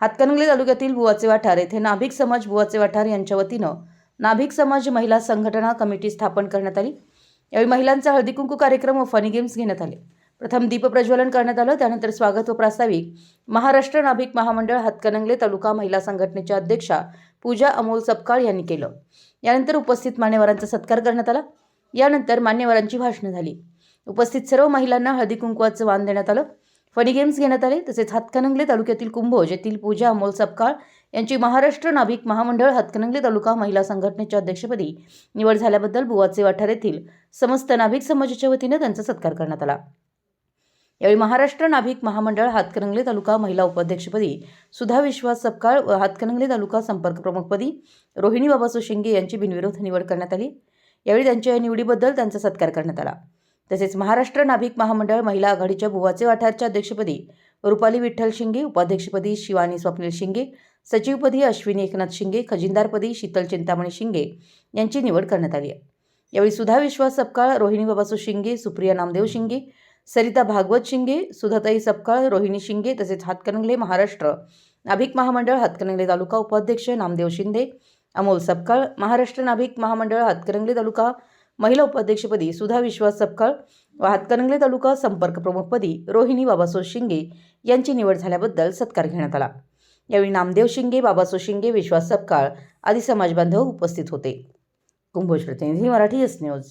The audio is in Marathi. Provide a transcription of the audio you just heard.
हातकणंगले तालुक्यातील बुवाचे वाठार येथे नाभिक समाज बुवाचे वाठार यांच्या वतीनं नाभिक समाज महिला संघटना कमिटी स्थापन करण्यात आली. यावेळी महिलांचा हळदीकुंकू कार्यक्रम व फनी गेम्स घेण्यात आले. प्रथम दीपप्रज्वलन करण्यात आलं. त्यानंतर स्वागत व प्रास्ताविक महाराष्ट्र नाभिक महामंडळ हातकणंगले तालुका महिला संघटनेच्या अध्यक्षा पूजा अमोल सपकाळ यांनी केलं. यानंतर उपस्थित मान्यवरांचा सत्कार करण्यात आला. यानंतर मान्यवरांची भाषणं झाली. उपस्थित सर्व महिलांना हळदी कुंकवाचं वाण देण्यात आलं. फनी गेम्स घेण्यात आले. तसेच हातकणंगले तालुक्यातील कुंभोज येथील पूजा अमोल सपकाळ यांची महाराष्ट्र नाभिक महामंडळ हातकणंगले तालुका महिला संघटनेच्या अध्यक्षपदी निवड झाल्याबद्दल बुवाचे वाठार येथील समस्त नाभिक समाजाच्या वतीनं त्यांचा सत्कार करण्यात आला. यावेळी महाराष्ट्र नाभिक महामंडळ हातकणंगले तालुका महिला उपाध्यक्षपदी सुधा विश्वास सपकाळ व हातकणंगले तालुका संपर्क प्रमुखपदी रोहिणी बाबासो शिंगे यांची बिनविरोध निवड करण्यात आली. यावेळी त्यांच्या या निवडीबद्दल त्यांचा सत्कार करण्यात आला. तसेच महाराष्ट्र नाभिक महामंडळ महिला आघाडीच्या बुवाचे वाठारच्या अध्यक्षपदी रुपाली विठ्ठल शिंगे उपाध्यक्षपदी शिवानी स्वप्नील शिंगे सचिवपदी अश्विनी एकनाथ शिंगे खजिनदारपदी शीतल चिंतामणी शिंगे यांची निवड करण्यात आली आहे. यावेळी सुधा विश्वास सपकाळ रोहिणी बाबासू शिंगे सुप्रिया नामदेव शिंगे सरिता भागवत शिंगे सुधाताई सपकाळ रोहिणी शिंगे तसेच हातकणंगले महाराष्ट्र नाभिक महामंडळ हातकणंगले तालुका उपाध्यक्ष नामदेव शिंदे अमोल सपकाळ महाराष्ट्र नाभिक महामंडळ हातकणंगले तालुका महिला उपाध्यक्षपदी सुधा विश्वास सपकाळ व हातकणंगले तालुका संपर्क प्रमुखपदी रोहिणी बाबासो शिंगे यांची निवड झाल्याबद्दल सत्कार घेण्यात आला. यावेळी नामदेव शिंगे बाबासो शिंगे विश्वास सपकाळ आदी समाजबांधव उपस्थित होते. कुंभोज प्रतिनिधी मराठी एस न्यूज.